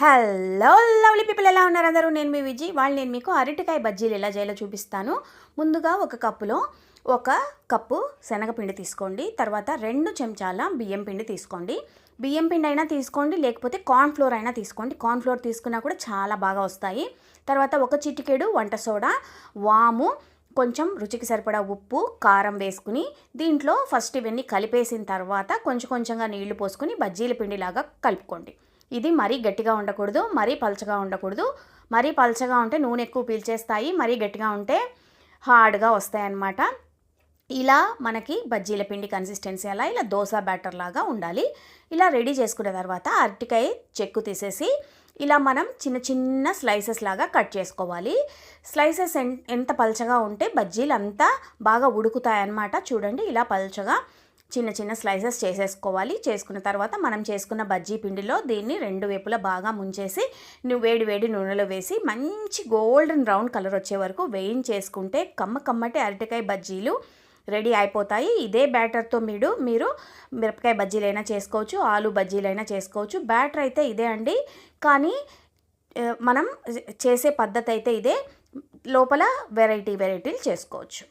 Hello lovely people ఎలా ఉన్నారు అందరూ? నేను మీ విజయ్ వాళ్ళు నేను మీకు అరటికాయ బజ్జీలు ఎలా చేయాలో చూపిస్తాను. ముందుగా ఒక కప్పులో ఒక కప్పు శనగపిండి తీసుకోండి. తర్వాత రెండు చెంచాల బియ్యం పిండి తీసుకోండి. బియ్యం పిండి అయినా తీసుకోండి లేకపోతే కార్న్ ఫ్లోర్ అయినా తీసుకోండి. కార్న్ఫ్లోర్ తీసుకున్నా కూడా చాలా బాగా వస్తాయి. తర్వాత ఒక చిటికెడు వంట సోడా వాము కొంచెం రుచికి సరిపడా ఉప్పు కారం వేసుకుని దీంట్లో ఫస్ట్ ఇవన్నీ కలిపేసిన తర్వాత కొంచెం కొంచెంగా నీళ్ళు పోసుకుని బజ్జీల పిండిలాగా కలుపుకోండి. ఇది మరీ గట్టిగా ఉండకూడదు మరీ పలచగా ఉండకూడదు. మరీ పలచగా ఉంటే నూనె ఎక్కువ పీల్చేస్తాయి మరీ గట్టిగా ఉంటే హార్డ్గా వస్తాయన్నమాట. ఇలా మనకి బజ్జీల పిండి కన్సిస్టెన్సీ అలా ఇలా దోశ బ్యాటర్ లాగా ఉండాలి. ఇలా రెడీ చేసుకున్న తర్వాత అరటికాయ చెక్కు తీసేసి ఇలా మనం చిన్న చిన్న స్లైసెస్ లాగా కట్ చేసుకోవాలి. స్లైసెస్ ఎంత పలచగా ఉంటే బజ్జీలు అంతా బాగా ఉడుకుతాయన్నమాట. చూడండి ఇలా పలచగా చిన్న చిన్న స్లైసెస్ చేసేసుకోవాలి. చేసుకున్న తర్వాత మనం చేసుకున్న బజ్జీ పిండిలో దీన్ని రెండు వైపులా బాగా ముంచేసి నువ్వు వేడి వేడి నూనెలో వేసి మంచి గోల్డెన్ బ్రౌన్ కలర్ వచ్చే వరకు వేయించేసుకుంటే కమ్మ కమ్మటి అరటికాయ బజ్జీలు రెడీ అయిపోతాయి. ఇదే బ్యాటర్తో మీరు మీరు మిరపకాయ బజ్జీలైనా చేసుకోవచ్చు ఆలు బజ్జీలైనా చేసుకోవచ్చు. బ్యాటర్ అయితే ఇదే అండి. కానీ మనం చేసే పద్ధతి అయితే ఇదే. లోపల వెరైటీ వెరైటీలు చేసుకోవచ్చు.